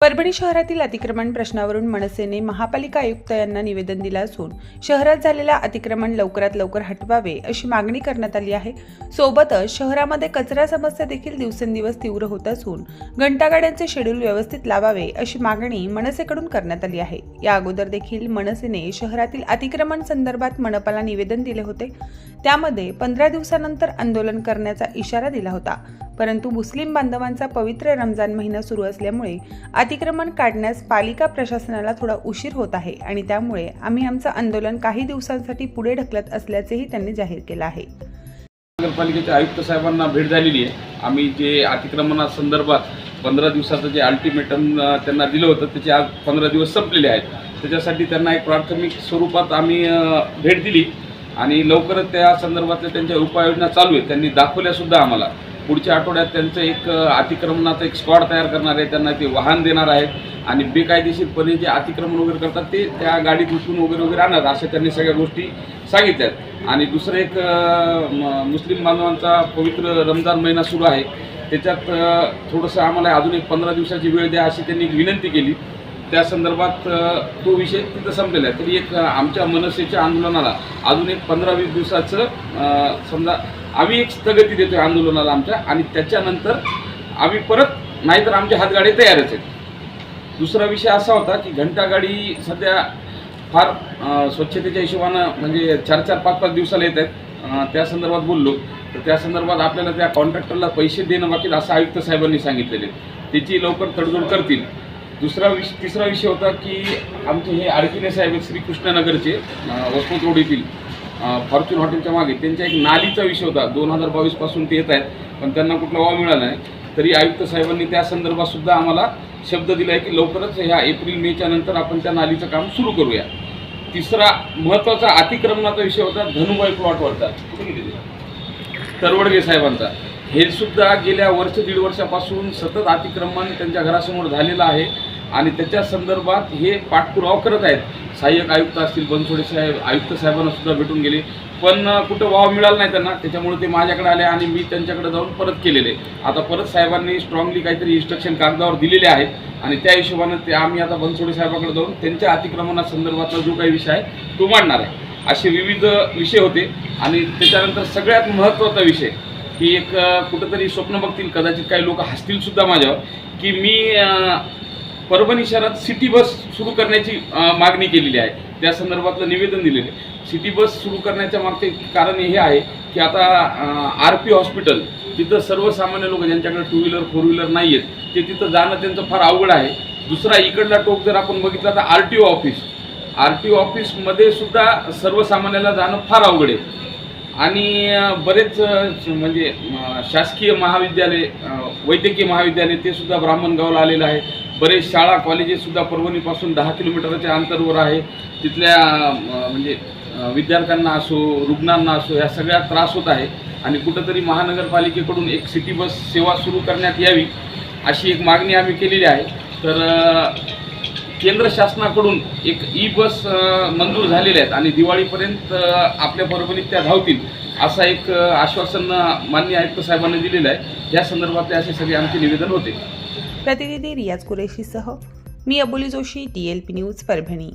परभणी शहरातील अतिक्रमण प्रश्नावरून मनसेने महापालिका आयुक्त यांना निवेदन दिलं असून शहरात झालेला अतिक्रमण लवकरात लवकर हटवावे अशी मागणी करण्यात आली आहे. सोबतच शहरामध्ये कचरा समस्या देखील दिवसेंदिवस तीव्र होत असून घंटागाड्यांचे शेड्यूल व्यवस्थित लावावे अशी मागणी मनसेकडून करण्यात आली आहे. या अगोदर देखील मनसेने शहरातील अतिक्रमण संदर्भात मनपाला निवेदन दिले होते. त्यामध्ये पंधरा दिवसानंतर आंदोलन करण्याचा इशारा दिला होता. परंतु मुस्लिम बांधवांचा पवित्र रमजान महिना सुरू असल्यामुळे अतिक्रमण काढण्यास पालिका प्रशासनाला थोडा उशीर होत आहे आणि त्यामुळे आम्ही आमचं आंदोलन काही दिवसांसाठी पुढे ढकलत असल्याचेही त्यांनी जाहीर केलं आहे. नगरपालिकेच्या आयुक्त साहेबांना भेट झालेली आहे. आम्ही जे अतिक्रमणासंदर्भात पंधरा दिवसाचं जे अल्टिमेटम त्यांना दिलं होतं त्याचे आज पंधरा दिवस संपलेले आहेत. त्याच्यासाठी त्यांना एक प्राथमिक स्वरूपात आम्ही भेट दिली आणि लवकरच त्या संदर्भातल्या त्यांच्या उपाययोजना चालू आहेत. त्यांनी दाखवल्यासुद्धा आम्हाला. पुढच्या आठवड्यात त्यांचं एक अतिक्रमणाचं एक स्क्वॉड तयार करणार आहे त्यांना ते वाहन देणार आहेत आणि बेकायदेशीरपणे जे अतिक्रमण वगैरे करतात ते त्या गाडीत उचलून वगैरे वगैरे आणणार अशा त्यांनी सगळ्या गोष्टी सांगितल्यात. आणि दुसरं एक म- मुस्लिम बांधवांचा पवित्र रमजान महिना सुरू आहे. त्याच्यात थोडंसं आम्हाला अजून एक पंधरा दिवसाची वेळ द्या अशी त्यांनी एक विनंती केली. त्या संदर्भात तो विषय तिथं संपलेला आहे. तरी एक आमच्या मनसेच्या आंदोलनाला अजून एक पंधरा वीस दिवसाचं समजा आम्ही एक स्थगिती देतोय आंदोलनाला आमच्या आणि त्याच्यानंतर आम्ही परत नाहीतर आमचे हातगाडे तयारच आहेत. दुसरा विषय असा होता की घंटागाडी सध्या फार स्वच्छतेच्या हिशोबानं म्हणजे चार चार पाच पाच दिवसाला येत आहेत. त्या संदर्भात बोललो. तर त्या संदर्भात आपल्याला त्या कॉन्ट्रॅक्टरला पैसे देणं बाकी असं आयुक्त साहेबांनी सांगितलेले त्याची लवकर तडजोड करतील. दुसरा विष तिसरा विषय होता की आमचे हे आडकिने साहेब आहेत श्रीकृष्णनगरचे अ, वसमत फॉर्च्यून हॉटेलच्या मागे. त्यांच्या एक नालीचा विषय होता. दोन हजार बावीसपासून ते येत आहेत. पण त्यांना कुठला वाव मिळाला नाही. तरी आयुक्त साहेबांनी त्या संदर्भात सुद्धा आम्हाला शब्द दिला आहे की लवकरच ह्या एप्रिल मेच्या नंतर आपण त्या नालीचं काम सुरू करूया. तिसरा महत्त्वाचा अतिक्रमणाचा विषय होता. धनुबाई प्लॉटवरचा तरवडगे साहेबांचा. हे सुद्धा गेल्या वर्ष दीड वर्षापासून सतत अतिक्रमण त्यांच्या घरासमोर झालेलं आहे. आणि त्याच्या संदर्भात हे पाठपुरावा करत आहेत. सहाय्यक आयुक्त असतील बनसोडे साहेब आयुक्त साहेबांना सुद्धा भेटून गेले. पण कुठं वाव मिळाला नाही त्यांना त्याच्यामुळे ते माझ्याकडे आले आणि मी त्यांच्याकडे जाऊन परत केलेले. आता परत साहेबांनी स्ट्रॉंगली काहीतरी इन्स्ट्रक्शन कागदावर दिलेले आहेत आणि त्या हिशोबानं ते आम्ही आता बनसोडे साहेबाकडे जाऊन त्यांच्या अतिक्रमणासंदर्भातला जो काही विषय आहे तो मांडणार आहे. असे विविध विषय होते. आणि त्याच्यानंतर सगळ्यात महत्त्वाचा विषय की एक कुठंतरी स्वप्न बघतील कदाचित काही लोक हसतील सुद्धा माझ्यावर की मी परभणी शहरात सिटी बस सुरू करण्याची मागणी केलेली आहे. त्या संदर्भातलं निवेदन दिलेलं आहे. सिटी बस सुरू करण्याच्या मागचे कारण हे आहे की आता आर पी हॉस्पिटल तिथं सर्वसामान्य लोक ज्यांच्याकडे टू व्हीलर फोर व्हीलर नाही आहेत ते तिथं जाणं त्यांचं फार अवघड आहे. दुसरा इकडला टोक जर आपण बघितला तर R T O office. R T O ऑफिसमध्ये सुद्धा सर्वसामान्याला जाणं फार अवघड आहे. आणि बरेच म्हणजे शासकीय महाविद्यालय वैद्यकीय महाविद्यालय ते सुद्धा ब्राह्मणगावला आलेलं आहे. बरेच शाळा कॉलेजेससुद्धा परभणीपासून दहा किलोमीटरच्या अंतरवर आहे. तिथल्या म्हणजे विद्यार्थ्यांना असो रुग्णांना असो या सगळ्या त्रास होत आहे. आणि कुठंतरी महानगरपालिकेकडून एक सिटी बस सेवा सुरू करण्यात यावी अशी एक मागणी आम्ही केलेली आहे. तर केंद्र शासनाकडून एक ई बस मंजूर झालेल्या आहेत आणि दिवाळीपर्यंत आपल्या परभणीत त्या धावतील असा एक आश्वासन मान्य आयुक्त साहेबांनी दिलेलं आहे. या संदर्भातले असे सगळे आमचे निवेदन होते. प्रतिनिधी रियाज कुरेशीसह मी Aboli Joshi D L P news Parbhani.